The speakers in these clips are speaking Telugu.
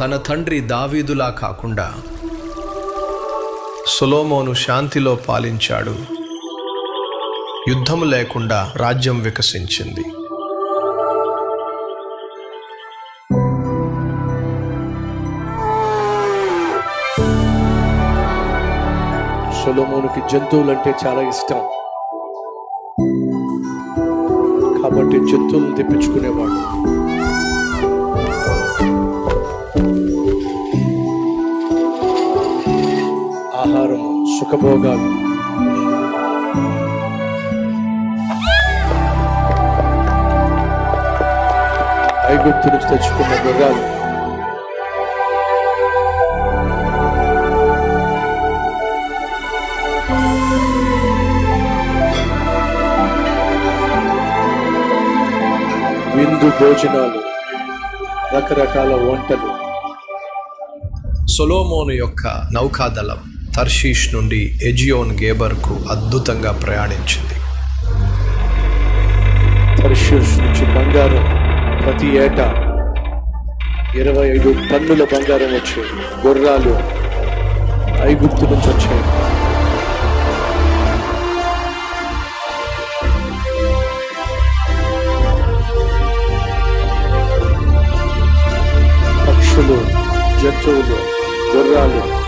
తన తండ్రి దావీదులా కాకుండా సొలోమోను శాంతిలో పాలించాడు. యుద్ధం లేకుండా రాజ్యం వికసించింది. సొలోమోనుకి జంతువులంటే చాలా ఇష్టం. కాబట్టి జంతువులను తెప్పించుకునేవాడు. ఆహారము సుఖభోగాలు. ఐగుప్తు నుంచి తెచ్చుకున్న గుర్రాలు. విందు భోజనాలు రకరకాల వంటలు. సొలోమోను యొక్క నౌకాదళం. తర్షీష్ నుండి ఎజియోన్ గేబర్కు అద్భుతంగా ప్రయాణించింది. తర్షీష్ నుంచి బంగారం ప్రతి ఏటా ఇరవై ఐదు టన్నుల బంగారం వచ్చేది. గుర్రాలు ఐగుప్తు నుంచి వచ్చాయి. పక్షులు జంతువులు గుర్రాలు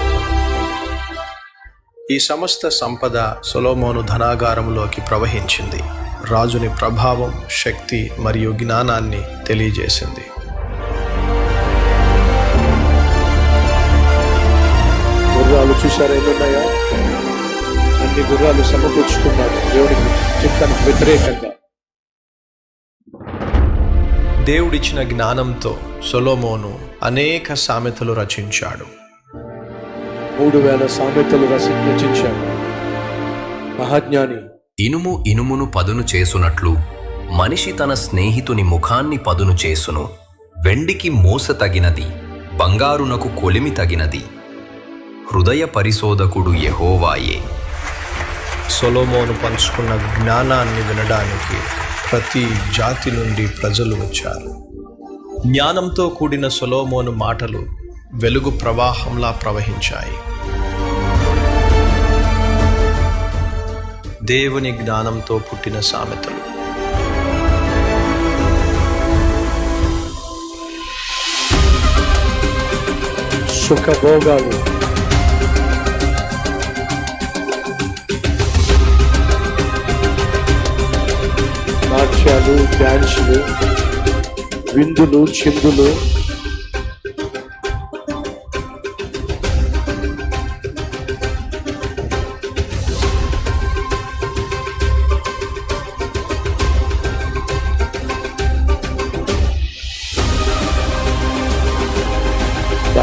ఈ సమస్త సంపద సొలోమోను ధనాగారంలోకి ప్రవహించింది. రాజుని ప్రభావం శక్తి మరియు జ్ఞానాన్ని తెలియజేసింది. గుర్రాలు చూసారా ఎన్నున్నాయా అన్ని గుర్రాలు సమకూర్చుకున్నాడు దేవుడికి చిత్తానికి వ్యతిరేకంగా. దేవుడిచ్చిన జ్ఞానంతో సొలోమోను అనేక సామెతలు రచించాడు. మూడు వేల సామెతలు రసి రచించాడు మహాజ్ఞాని. ఇనుము ఇనుమును పదును చేసునట్లు మనిషి తన స్నేహితుని ముఖాన్ని పదును చేసును. వెండికి మోస తగినది బంగారునకు కొలిమి తగినది. హృదయ పరిశోధకుడు యెహోవాయే. సొలోమోను పంచుకున్న జ్ఞానాన్ని వినడానికి ప్రతి జాతి నుండి ప్రజలు వచ్చారు. జ్ఞానంతో కూడిన సొలోమోను మాటలు వెలుగు ప్రవాహంలా ప్రవహించాయి. దేవుని జ్ఞానంతో పుట్టిన సామెతలు. సుఖభోగాలు నాట్యాలు డ్యాన్సులు విందులు చిందులు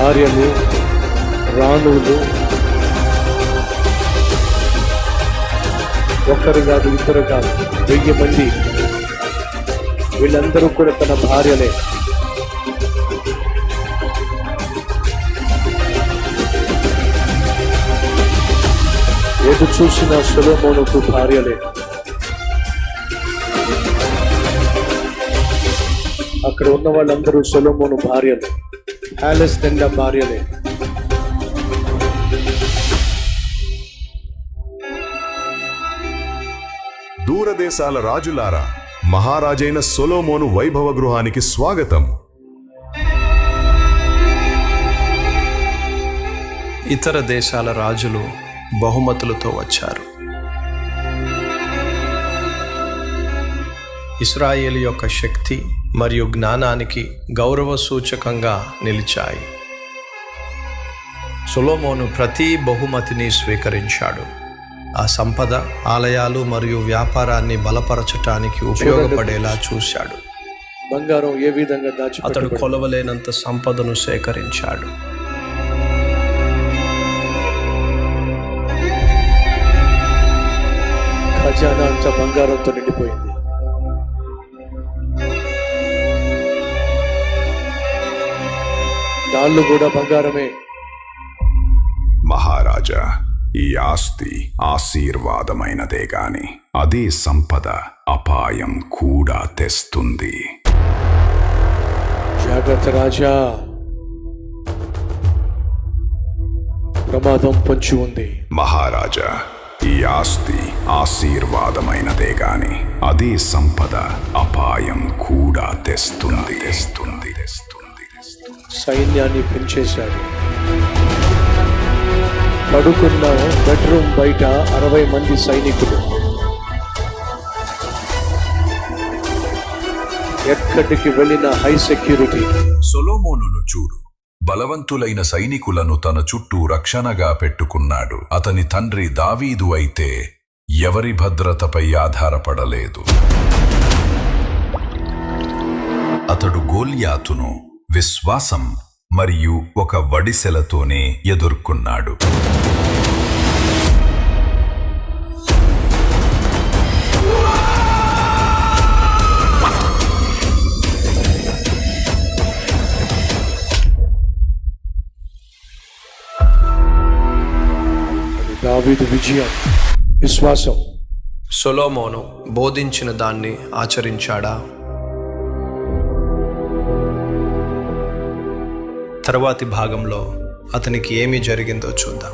భార్యలు రాణులు ఒక్కరు కాదు ఇద్దరు కాదు వెయ్యి మంది. వీళ్ళందరూ కూడా తన భార్యలే. ఎటు చూసిన సులభమునకు భార్యలే. అక్కడ ఉన్న వాళ్ళందరూ సొలోమోను భార్యలు. నిండా భార్యలే దూరదేశాల రాజులారా మహారాజైన సొలోమోను వైభవ గృహానికి స్వాగతం. ఇతర దేశాల రాజులు బహుమతులతో వచ్చారు. ఇస్రాయేల్ యొక్క శక్తి మరియు జ్ఞానానికి గౌరవ సూచకంగా నిలిచాయి. సొలోమోను ప్రతి బహుమతిని స్వీకరించాడు. ఆ సంపద ఆలయాలు మరియు వ్యాపారాన్ని బలపరచటానికి ఉపయోగపడేలా చూశాడు. బంగారం ఏ విధంగా అతడు దాచిపెట్టబడింది కొలవలేనంత సంపదను సేకరించాడు. ఖజానా అంతా బంగారంతో నిండిపోయింది. దాళ్ళు కూడా బంగారమే. మహారాజా ఈ ఆస్తి ఆశీర్వాదమైనదే గాని అదే సంపద అపాయం కూడా తెస్తుంది. జాగ్రత్త రాజా. ప్రమాదం పొంచి ఉంది. మహారాజా ఈ ఆస్తి ఆశీర్వాదమైనదే గాని అదే సంపద అపాయం కూడా తెస్తుంది. తెస్తుంది సైన్యాన్ని పెంచేశాడు పడుకున్న బెడ్రూమ్ బయట అరవై మంది సైనికులు. ఎక్కడికి వెళ్ళిన హై సెక్యూరిటీ. సొలోమోనును చూడు. బలవంతులైన సైనికులను తన చుట్టూ రక్షణగా పెట్టుకున్నాడు. అతని తండ్రి దావీదు అయితే ఎవరి భద్రతపై ఆధారపడలేదు. అతడు గోల్యాతును విశ్వాసం మరియు ఒక వడిసెలతోనే ఎదుర్కొన్నాడు. దావీదు విజయం విశ్వాసం. సొలోమోను బోధించిన దాన్ని ఆచరించాడా? తర్వాతి భాగంలో అతనికి ఏమి జరిగిందో చూద్దాం.